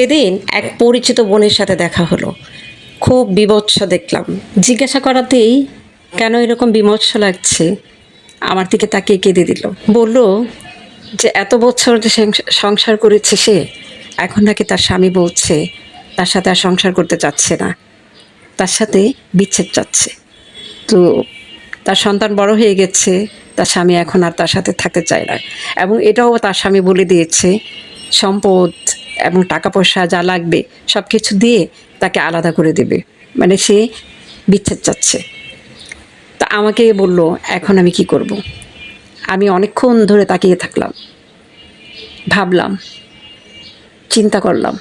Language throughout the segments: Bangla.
সেদিন এক পরিচিত বোনের সাথে দেখা হলো। খুব বিভৎস দেখলাম। জিজ্ঞাসা করাতেই কেন এরকম বিমৎস লাগছে? আমার দিকে তাকিয়ে কেঁদে দিল। বলল, যে এত বছর যে সংসার করেছে সে, এখন নাকি তার স্বামী বলছে, তার সাথে আর সংসার করতে চাচ্ছে না। তার সাথে বিচ্ছেদ চাচ্ছে। তো তার সন্তান বড় হয়ে গেছে, তার স্বামী এখন আর তার সাথে থাকতে চায় না। এবং এটাও তার স্বামী বলে দিয়েছে, সম্পদ এবং টাকা পয়সা যা লাগবে সব কিছু দিয়ে তাকে আলাদা করে দেবে। মানে সে বিচ্ছেদ চাচ্ছে। তা আমাকে বলল, এখন আমি কি করব। আমি অনেকক্ষণ ধরে তাকিয়ে থাকলাম। ভাবলাম, চিন্তা করলাম,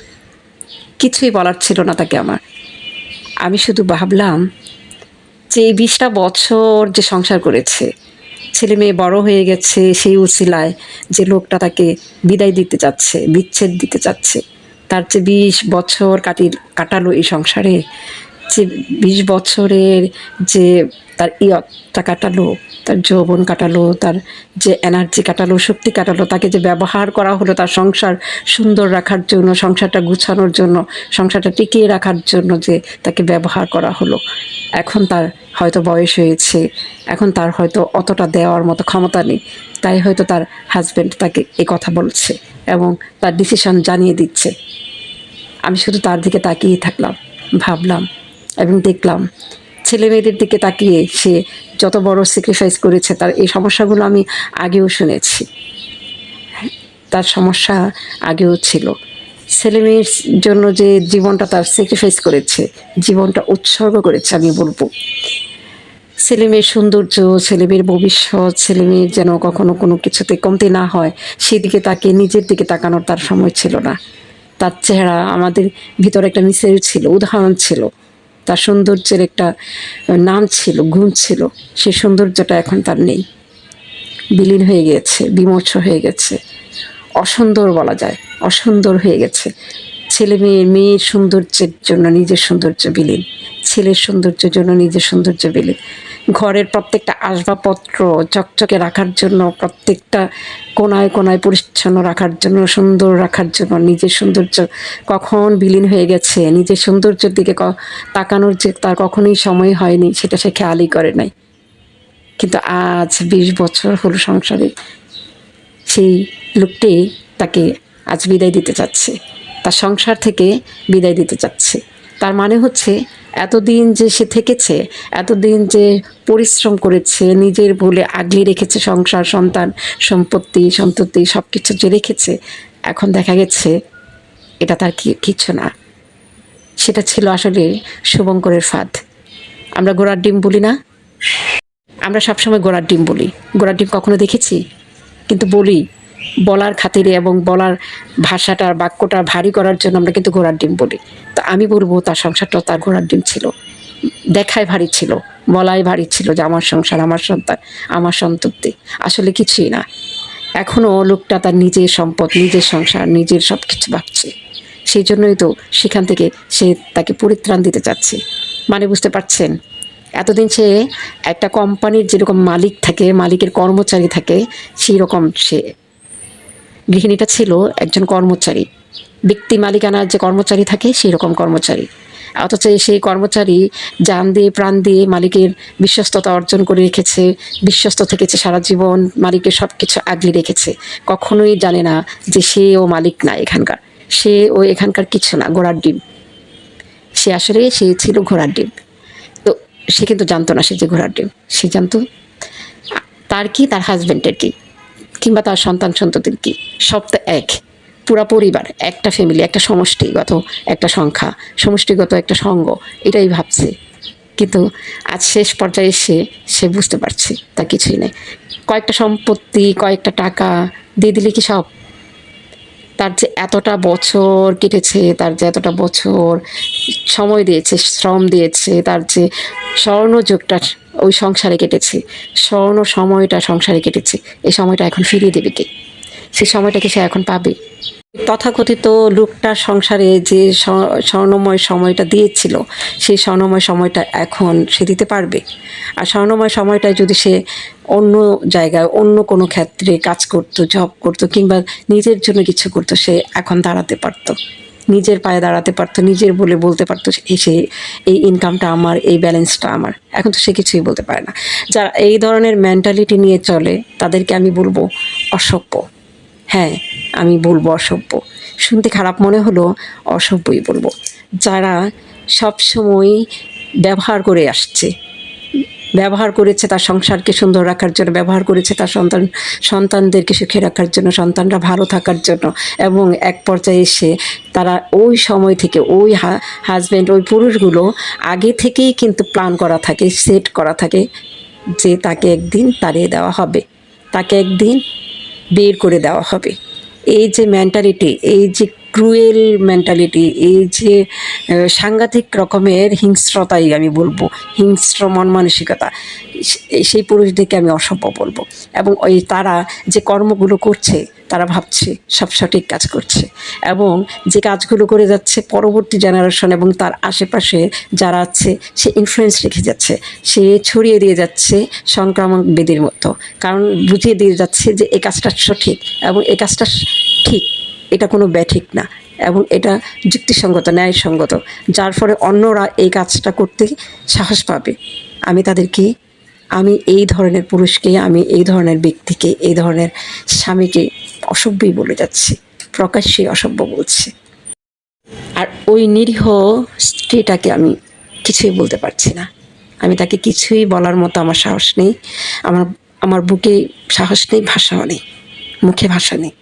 কিছুই বলার ছিল না তাকে আমার। আমি শুধু ভাবলাম যে এই বিশটা বছর যে সংসার করেছে ছেলে মেয়ে বড় হয়ে গেছে সেই উসিলায় যে লোকটা তাকে বিদায় দিতে চাচ্ছে, বিচ্ছেদ দিতে চাচ্ছে। তার যে বিশ বছর কাটি কাটালো এই সংসারে। যে বিশ বছরের যে তার ইয়তটা কাটালো, তার যৌবন কাটালো, তার যে এনার্জি কাটালো, শক্তি কাটালো, তাকে যে ব্যবহার করা হলো তার সংসার সুন্দর রাখার জন্য, সংসারটা গুছানোর জন্য, সংসারটা টিকিয়ে রাখার জন্য যে তাকে ব্যবহার করা হলো। এখন তার হয়তো বয়স হয়েছে, এখন তার হয়তো অতটা দেওয়ার মতো ক্ষমতা নেই, তাই হয়তো তার হাজব্যান্ড তাকে এ কথা বলছে এবং তার ডিসিশন জানিয়ে দিচ্ছে। আমি শুধু তার দিকে তাকিয়ে থাকলাম, ভাবলাম এবং দেখলাম ছেলে মেয়েদের দিকে তাকিয়ে সে যত বড় স্যাক্রিফাইস করেছে, তার এই সমস্যাগুলো আমি আগেও শুনেছি। তার সমস্যা আগেও ছিল। ছেলে মেয়ের জন্য যে জীবনটা তার স্যাক্রিফাইস করেছে, জীবনটা উৎসর্গ করেছে আমি বলব। ছেলে মেয়ের সৌন্দর্য, ছেলে মেয়ের ভবিষ্যৎ, ছেলে মেয়ের যেন কখনো কোনো কিছুতে কমতি না হয়, সেদিকে তাকে, নিজের দিকে তাকানোর তার সময় ছিল না। তার চেহারা আমাদের ভিতরে একটা মিসেল ছিল, উদাহরণ ছিল। তার সৌন্দর্যের একটা নাম ছিল, গুণ ছিল, সেই সৌন্দর্যটা এখন তার নেই। বিলীন হয়ে গিয়েছে বিমর্ষ হয়ে গেছে। অসুন্দর বলা যায়, অসুন্দর হয়ে গেছে। ছেলে মেয়ের মেয়ের সৌন্দর্যের জন্য নিজের সৌন্দর্য বিলীন, ছেলের সৌন্দর্যের জন্য নিজের সৌন্দর্য বিলীন। ঘরের প্রত্যেকটা আসবাবপত্র চকচকে রাখার জন্য, প্রত্যেকটা কোনায় কোনায় পরিচ্ছন্ন রাখার জন্য, সুন্দর রাখার জন্য নিজের সৌন্দর্য কখন বিলীন হয়ে গেছে, নিজের সৌন্দর্যের দিকে তাকানোর যে তার কখনোই সময় হয়নি, সেটা সে খেয়ালই করে নাই। কিন্তু আজ বিশ বছর হলো সংসারে সেই লোকটি তাকে আজ বিদায় দিতে চাচ্ছে। তার সংসার থেকে বিদায় দিতে চাচ্ছে। তার মানে হচ্ছে, এতদিন যে সে থেকেছে, এতদিন যে পরিশ্রম করেছে, নিজের ভুলে আগলে রেখেছে সংসার, সন্তান, সম্পত্তি, সন্ততি সব কিছু যে রেখেছে, এখন দেখা গেছে এটা তার কিছু না। সেটা ছিল আসলে শুভঙ্করের ফাঁদ। আমরা গোড়ার ডিম বলি না? আমরা সবসময় গোড়ার ডিম বলি। গোড়ার ডিম কখনো দেখেছি? কিন্তু বলি, বলার খাতিরে এবং বলার ভাষাটা বাক্যটা ভারী করার জন্য আমরা কিন্তু ঘোড়ার ডিম বলি। তো আমি বলব, তার সংসারটাও তার ঘোড়ার ডিম ছিল। দেখায় ভারী ছিল, বলাই ভারী ছিল যে আমার সংসার, আমার সন্তান, আমার সন্ততি। আসলে কিছুই না। এখনও লোকটা তার নিজের সম্পদ, নিজের সংসার, নিজের সব কিছু ভাবছে। সেই জন্যই তো সেখান থেকে সে তাকে পরিত্রাণ দিতে চাচ্ছে মানে বুঝতে পারছেন? এতদিন সে একটা কোম্পানির যেরকম মালিক থাকে, মালিকের কর্মচারী থাকে সেই রকম সে। গৃহিণীটা ছিল একজন কর্মচারী। ব্যক্তি মালিকানার যে কর্মচারী থাকে সেই রকম কর্মচারী। অথচ সেই কর্মচারী জান দিয়ে, প্রাণ দিয়ে মালিকের বিশ্বস্ততা অর্জন করে রেখেছে, বিশ্বস্ত থেকেছে সারা জীবন, মালিকের সব কিছু আগলে রেখেছে। কখনোই জানে না যে সে ও মালিক না এখানকার। সে ও এখানকার কিছু না, ঘোড়ার ডিম। সে আসলে সে ছিল ঘোড়ার ডিম। সে কিন্তু জানতো না সে যে ঘোড়ার ডিম। সে জানতো, তার কি, তার হাজবেন্ডের কি? কিংবা তার সন্তান সন্ততির কি? সব তো এক। পুরা পরিবার, একটা ফ্যামিলি একটা সমষ্টিগত একটা সংখ্যা, সমষ্টিগত একটা সঙ্গ, এটাই ভাবছে। কিন্তু আজ শেষ পর্যায়ে এসে সে বুঝতে পারছে তা কিছুই নেই। কয়েকটা সম্পত্তি, কয়েকটা টাকা দিয়ে দিলে কি সব? তার যে এতটা বছর কেটেছে, তার যে এতটা বছর সময় দিয়েছে, শ্রম দিয়েছে, তার যে স্বর্ণযুগটা ওই সংসারে কেটেছে, স্বর্ণ সময়টা সংসারে কেটেছে, এই সময়টা এখন ফিরিয়ে দেবে কে? সেই সময়টাকে সে এখন পাবে। তথাকথিত লোকটার সংসারে যে স্বর্ণময় সময়টা দিয়েছিল, সেই স্বর্ণময় সময়টা এখন সে দিতে পারবে? আর স্বর্ণময় সময়টায় যদি সে অন্য জায়গায়, অন্য কোনো ক্ষেত্রে কাজ করতো জব করতো, কিংবা নিজের জন্য কিছু করতো, সে এখন দাঁড়াতে পারতো। নিজের পায়ে দাঁড়াতে পারতো, নিজের বলে বলতে পারতো সে, এই ইনকামটা আমার, এই ব্যালেন্সটা আমার। এখন তো সে কিছুই বলতে পারে না। যারা এই ধরনের মেন্টালিটি নিয়ে চলে, তাদেরকে আমি বলব অসভ্য। হ্যাঁ আমি বলব অসভ্য। শুনতে খারাপ মনে হলো অসভ্যই বলব। যারা সবসময় ব্যবহার করে আসছে, ব্যবহার করেছে তার সংসারকে সুন্দর রাখার জন্য, ব্যবহার করেছে তার সন্তান, সন্তানদেরকে সুখে রাখার জন্য, সন্তানরা ভালো থাকার জন্য, এবং এক পর্যায়ে এসে তারা ওই সময় থেকে ওই হাজব্যান্ড ওই পুরুষগুলো আগে থেকেই কিন্তু প্ল্যান করা থাকে সেট করা থাকে যে তাকে একদিন তাড়িয়ে দেওয়া হবে। তাকে একদিন বের করে দেওয়া হবে। এই যে মেন্টালিটি এই যে ক্রুয়েল মেন্টালিটি এই যে সাংঘাতিক রকমের হিংস্রতাই আমি বলব, হিংস্র মন মানসিকতা সেই পুরুষদেরকে আমি অসভ্য বলব। এবং ওই তারা যে কর্মগুলো করছে তারা ভাবছে সব সঠিক কাজ করছে। এবং যে কাজগুলো করে যাচ্ছে পরবর্তী জেনারেশন এবং তার আশেপাশে যারা আছে, সে ইনফ্লুয়েন্স রেখে যাচ্ছে। সে ছড়িয়ে দিয়ে যাচ্ছে সংক্রামক বেদির মতো। কারণ বুঝিয়ে দিয়ে যাচ্ছে যে এই কাজটা সঠিক এবং এই কাজটা ঠিক, এটা কোনো ব্যাঠিক না এবং এটা যুক্তিসঙ্গত, ন্যায়সঙ্গত, যার ফলে অন্যরা এই কাজটা করতে সাহস পাবে। আমি তাদেরকে, আমি এই ধরনের পুরুষকে, আমি এই ধরনের ব্যক্তিকে, এই ধরনের স্বামীকে অসভ্যই বলে যাচ্ছে প্রকাশ্যে অসভ্য বলছে। আর ওই নিরীহ স্ত্রীটাকে আমি কিছুই বলতে পারছি না। আমি তাকে কিছুই বলার মতো আমার সাহস নেই, আমার আমার বুকে সাহস নেই, ভাষাও নেই, মুখে ভাষা নেই।